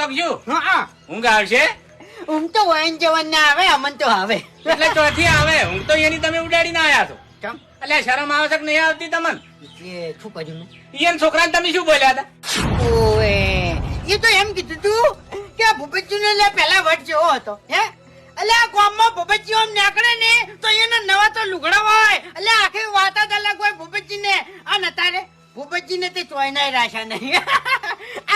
લખજો હા હા. ઊંઘ આવશે? ઊંઘ તો વયન જવાન ના આવે અમન તો આવે. એટલે ચોથી આવે. ઊંઘ તો એની તમે ઉડાડીને આયા છો. ચમ એટલે શરમ આવે છે કે નહીં આવતી તમને? એટલે શું કર્યું ઈયન છોકરાને તમે શું બોલ્યા હતા? ઓએ એ તો એમ કીધું તું કે આ ભૂપતજી લે પેલા વટ જેવો હતો હે? એટલે આ ગામમાં ભૂપતજી આમ નીકળે ને તો એના નવા તો લુગડા હોય. એટલે આખી વાત જ અલગ હોય ભૂપતજી ને આ નતારે ભૂપતજી ને તે ચોયનાય રાશા નહીં.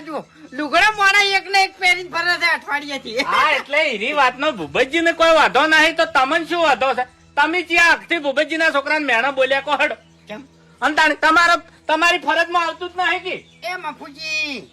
આ આ લુગડા મોડા એક ને એક પહેરીને ફરે છે અઠવાડિયેથી. હા એટલે એની વાતનો ભૂપતજી ને કોઈ વાંધો નહીં તો તમને શું વાંધો છે? તમે જ્યાં આખથી ભૂપતજી ના છોકરાને મેણા બોલ્યા કહો હડો. કેમ? અને તમારો તમારી ફરજમાં આવતું જ નહીં કે? એ મફુજી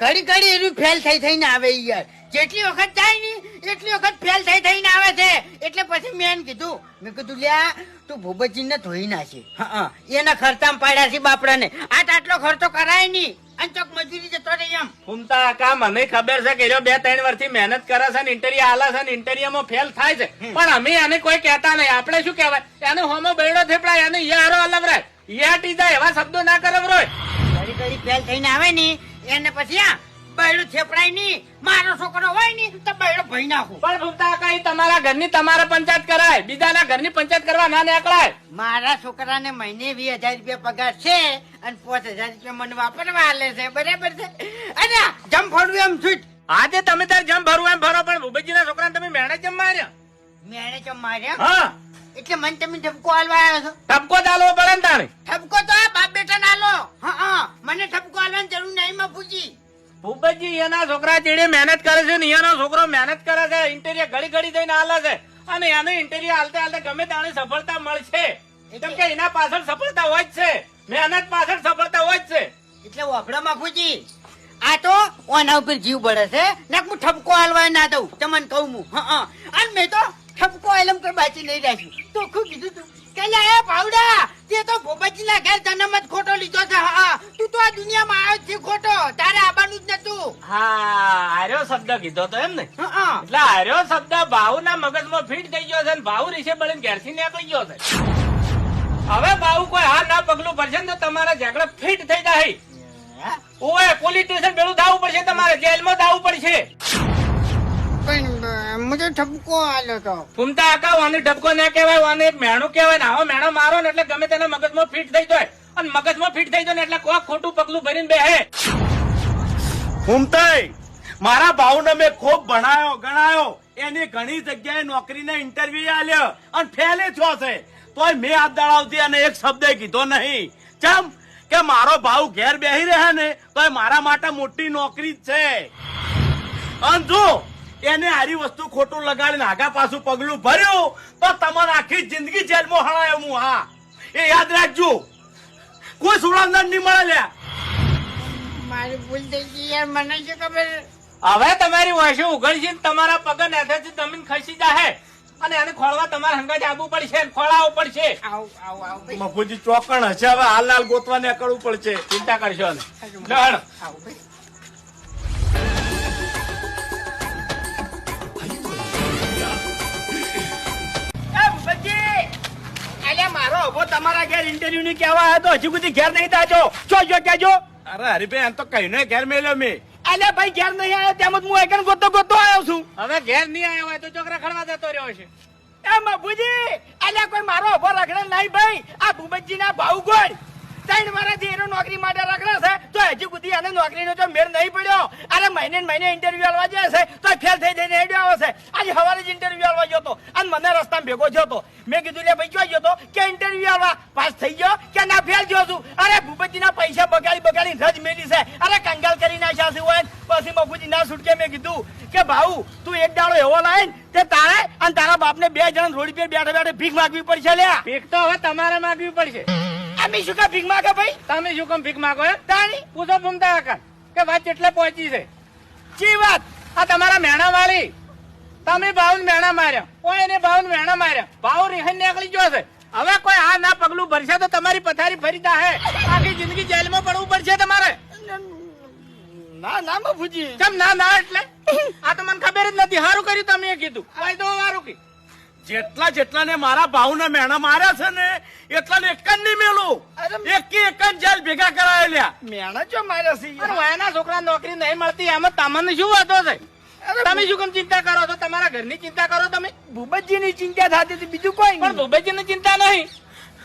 ઘડી ઘડી એનું ફેલ થઈ થઈને આવે યાર. જેટલી વખત જાય ને એટલી વખત ફેલ થઈ થઈને આવે છે. એટલે પછી મેં એમ કીધું મેં કીધું લ્યા તું ભૂપતજી ને ધોઈ નાખી. હા એના ખર્ચામાં પાડ્યા છે બાપડા ને આટ આટલો ખર્ચો કરાય નહીં. અને ચોક મજૂરી જતો રહી એમ. ફૂમતા કા મને ખબર છે કે રહ્યો બે ત્રણ વર્ષથી મહેનત કરે છે ને ઇન્ટરવ્યુ આલે છે ને ઇન્ટરવ્યુમાં ફેલ થાય છે. પણ અમે એને કોઈ કહેતા નહીં. આપણે શું કહેવાય? એને હોમો બેડો થેપડાય એને યારો અલવરાય યા ટીજા એવા શબ્દો ના કરવરોય. ઘડી ઘડી ફેલ થઈને આવે ને એને પછી આ બૈડું થેપડાય નહીં મારો છોકરો હોય ને તો બૈડો ભઈ નાખું. પણ ફૂમતા કઈ તમારા ઘરની તમારે પંચાયત કરાય બીજાના ઘરની પંચાયત કરવા ના નીકળાય. મારા છોકરાને મહિને વીસ હજાર રૂપિયા પગાર છે અને પાંચ હજાર રૂપિયા મને વાપરવા આલે છે બરાબર છે? અને જમ ફોડવું એમ છૂટ. આજે તમે તાર જમ ભરવું એમ ભરો પણ ભૂપતજીના છોકરાને તમે મેણે જમ માર્યા? મેણે જમ માર્યા? હા. એટલે મને તમે ધબકો હાલવા આવ્યો છો. ધબકો ચાલવો પડે ને તારે. ધબકો તો આ બાપ એના છોકરા ચીડે મહેનત કરે છે ને એનો છોકરો મહેનત કરે છે, ઇન્ટેરિયર ઘડી ઘડી જઈને હાલે છે. અને એનું ઇન્ટેરિયર હાલતે હાલતે ગમે તાણે સફળતા મળશે. કેમ કે એના પાછળ સફળતા હોય જ છે. મહેનત પાછળ સફળતા હોય જ છે. એટલે વાપડા માફુજી આ તો ઓના ઉપર જીવ બળે છે. ને હું ઠપકો હાલવા ના દઉં. તમને કહું હું. હા અને મેં તો ઠપકો આલમ કોઈ બાચી નહીં રાખ્યું તો ખૂબ કીધું તું. કે લે પાવડા, તે તો ભોપાજી ના ઘેર જન્મ જ ખોટો લીધો છે. હા. તું આ દુનિયામાં આવ્યો છે ખોટો. તારે આવવાનું જ નતું. હા આર્યો શબ્દ કીધો તો એમ ને. એટલે આર્યો શબ્દ ભાવના મગજમાં ફિટ થઈ ગયો છે અને ભાવ રીશે બળીને ઘેરથી નીકળી ગયો છે. હવે ભાવ કોઈ હા ના પગલું ભરશે ને તો તમારા ઝઘડા ફિટ થઈ જાય. ઓએ પોલીસ સ્ટેશન ભેળું થવું પડશે તમારે જેલમાં થવું પડશે. પણ મુझे ઠપકો આલ્યો તો. ફૂમતા આકા વાને ઢબકો ના કહેવાય વાને એક મેણું કહેવાય ને આવો મેણો મારો ને એટલે ગમે તેના મગજમાં ફિટ થઈ જાય. અને મગજમાં ફિટ થઈ જાય એટલે કોઈ ખોટું પગલું ભરીને બેહે. ઘૂમતાઈ મારા ભાવને મેં ખૂબ ભણાયો, ગણાયો. એની ઘણી જગ્યાએ નોકરીના ઇન્ટરવ્યુ આલ્યો અને ફેલે થયો છે. તોય મેં હાથ દળાવતી અને એક શબ્દ કીધો નહીં. ચમ કે મારો ભાવ ઘેર બેહી રહે ને, તોય મારા માટે મોટી નોકરી છે. અને જો એને હારી વસ્તુ ખોટું લગાડીને આગા પાછું પગલું ભર્યું, તો તમારે આખી જિંદગી જેલમાં હણાયો હું, હા. એ યાદ રાખજો. કોઈ સુળાંદર નહીં મળે લે મારી ભૂલ થઈ ગઈ યાર મને શું ખબર? હવે તમારી વાંસી ઉઘડશે તમારા પગ નેથેથી જમીન ખસી જાહે અને એને ખોળવા તમારે હંગાજ આવવું પડશે ને ખોળાવવું પડશે. આવ આવ આવ ભાઈ. મફુજી ચોકણ હશે હવે હાલ હાલ ગોતવા કરવું પડશે. ચિંતા કરશો ને લો હેડો. આવ ભાઈ અલ્યા મારો ઊભો તમારા ઘેર ઇન્ટરવ્યુ ની કહેવા આવ્યો તો હજી સુધી ઘેર નહીં તાજો જો જો કેજો અરે હરીભાઈ એમ તો કહીને ઘેર મેલ્યો મેં. અલે ભાઈ ઘેર નહીં આવ્યો તેમ જ હું એકન ગોતો ગોતો આવ્યો છું. હવે ઘેર નહીં આવ્યો હોય તો ચોકરા ખડવા જતો રહ્યો છે એ મફુજી અલ્યા કોઈ મારો ઊભો રખડે નહીં ભાઈ. આ ભૂપતજી ના ભાવ ગોળ. ત્રણ વર્ષથી એનો નોકરી માટે રખડે છે. તો હજી સુધી એને નોકરીનો જો મેળ નહીં પડ્યો. અરે મહિને મહિને ઇન્ટરવ્યુ આલવા જાય છે. તો ફેલ થઈ જઈને હેડ્યો આવે છે. આજે સવારે જ ઇન્ટરવ્યુ આલવા ગયો અને મને રસ્તામાં ભેગો થયો હતો. મેં કીધું, લે ભાઈ ગયો તો કે ઇન્ટરવ્યુ આલવા? પાસ થઈ ગયો? કે ના ફેલ થયો છું? અરે, ભૂપતિના પૈસા બગાડી બગાડી રજ મેલી છે. અરે, કંગાલ કરી નાખ્યા છે હોય પછી મફુજી ના છૂટકે મેં કીધું કે, ભાઉ, તું એક દાડો એવો લાય તે તારે અને તારા બાપને બે જણ રોડ પર બેઠા બેઠા ભીખ માગવી પડશે લ્યા. ભીખ તો હવે તમારે માગવી પડશે. અમે શું કા ભીખ માગો ભાઈ? તમે શું કેમ ભીખ માગો તાણી. પૂછો ભૂમતા કાકા કે વાત કેટલે પહોંચી છે? ચી વાત? આ તમારા મેણા મારી. તમે ભાવ મેણા માર્યા. કોઈ એને ભાવ મેણા માર્યા. ભાવ રિહન નીકળી ગયો છે. હવે કોઈ આ ના પગલું ભરશે તો તમારી પથારી ફરી હે આખી જિંદગી જેલમાં પડવું પડશે તમારે. ના ના મફુજી કેમ ના ના એટલે? આ તો મને ખબર જ નથી. સારું કર્યું તમે કીધું. તો સારું કી. જેટલા જેટલાને મારા ભાવને મેણા માર્યા છે ને એટલાને એક જ નહીં મેલું. અરે, એક એક જ જેલ ભેગા કરાયેલા મેણા જો માર્યા છે પણ વયના છોકરા નોકરી નહીં મળતી એમાં તમને શું વાંધો છે? તમે શું કેમ ચિંતા કરો છો? તમારા ઘરની ચિંતા કરો તમે. ભૂપતજી ની ચિંતા થતી હતી બીજું કોઈ પણ ભૂપતજી ની ચિંતા નહીં.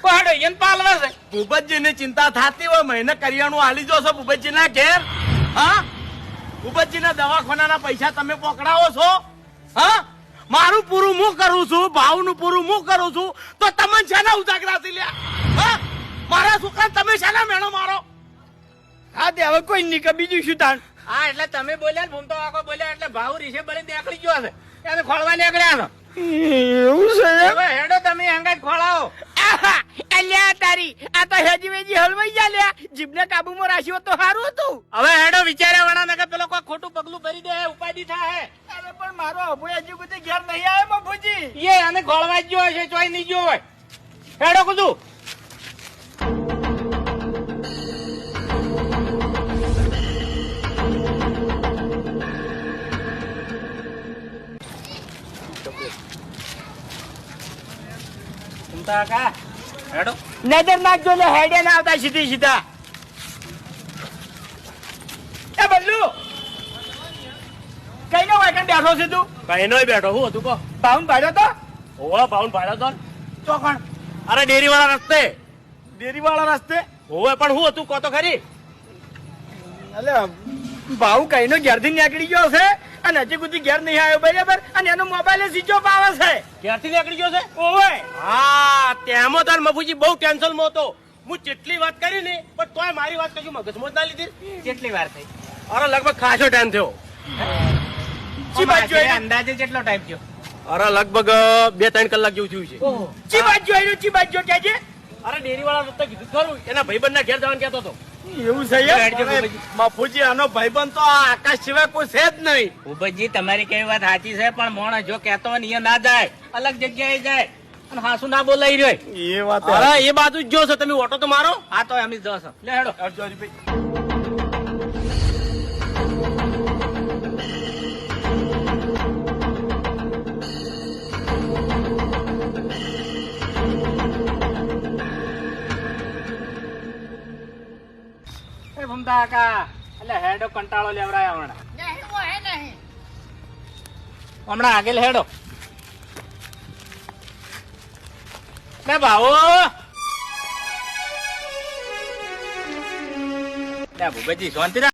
કોઈ હાડો એને પાલવે છે. ભૂપતજીની ચિંતા થતી હોય મહિને કરિયાણું હાલી જો છો ભૂપતજીના ઘેર. હા? ભૂપતજીના દવાખાનાના પૈસા તમે પકડાવો છો? હા? મારું પૂરું હું કરું છું ભાવનું પૂરું હું કરું છું તો તમે શેના ઉજાગરાથી લ્યા? મારા છોકરા તમે શેના મેળો મારો? હા તે હવે કોઈ નહીં કે બીજું શું તાણ? હા એટલે તમે બોલ્યા ને ભૂમતો આખો બોલ્યા એટલે ભાવ રીસે બને નીકળી ગયો છે. એને ખોળવા નીકળ્યા એવું છે છે હવે હેડો તમે હંગાજ ખોળાવો. આહા, અલ્યા તારી. આ તો હેજી વેજી હલવાઈ જા લ્યા જીભને કાબુમાં રાખ્યો તો સારું હતું. હવે હેડો વિચાર્યા વણા નકર પેલો કોઈ ખોટું પગલું ભરી દે ઉપાધિ થાય અરે પણ મારો અભો હજી સુધી ઘેર નહીં આવે બાપુજી. એ આને ખોળવા જ હશે ચોય નહીં ગયો હોય. હેડો કુદું. ચિંતા કા હેડો. નજર નાખજો ને હેડે ના આવતા સીધી સીધા. એ બલ્લુ કઈ નો વાયકન બેઠો છે તું? કઈ નઈ બેઠો હું હતું કહો. ભાઉન ભાડ્યો તો? હોવા ભાવન ભાડ્યો તો. ચોકણ અરે ડેરી વાળા રસ્તે. ડેરી વાળા રસ્તે? હોવે પણ હું હતું કહો તો ખરી. એટલે ભાવ કઈ નો ઘેરથી નીકળી ગયો છે? અને હજી સુધી ઘેર નહીં આવ્યો બરાબર? અને એનો મોબાઈલ સ્વિચ ઓફ આવે છે. ક્યાંથી નીકળી ગયો છે? ઓવે! હા તેમાં તાર મફુજી બહુ ટેન્શનમાં હતો. હું જેટલી વાત કરી ને પણ તોય મારી વાત કશું મગજમાં જ ના લીધી. કેટલી વાર થઈ. અરે લગભગ ખાસો ટાઈમ થયો. ચી બાજુ અંદાજે કેટલો ટાઈમ થયો? અરે લગભગ બે ત્રણ કલાક જેવું થયું છે. ચી બાજુ આવ્યો ચી બાજુ કહેજે અરે ડેરી વાળા કીધું ખરું. એના ભાઈબંધ ના ઘેર જવાનું કહેતો હતો. એવું છે? બાપુજી. આનો ભાઈબંધ તો આ આકાશ સિવાય કોઈ છે જ નહીં. ઉભજી તમારી કઈ વાત સાચી છે પણ મોણ જો કેતો હોય ને ના જાય. અલગ જગ્યાએ જાય. અને હાસુ ના બોલાઈ રહ્યો. એ વાત અરે એ બાજુ જ જો છો તમે ઓટો તો મારો. હા તો એમ જ દસ લે હેડો. એ ભમતા કાકા. એટલે હેડો કંટાળો લેવરાય હમણાં. નહીં હોય નહીં. હમણાં આગળ હેડો. લે ભાવો. ભૂપેજી શાંતિ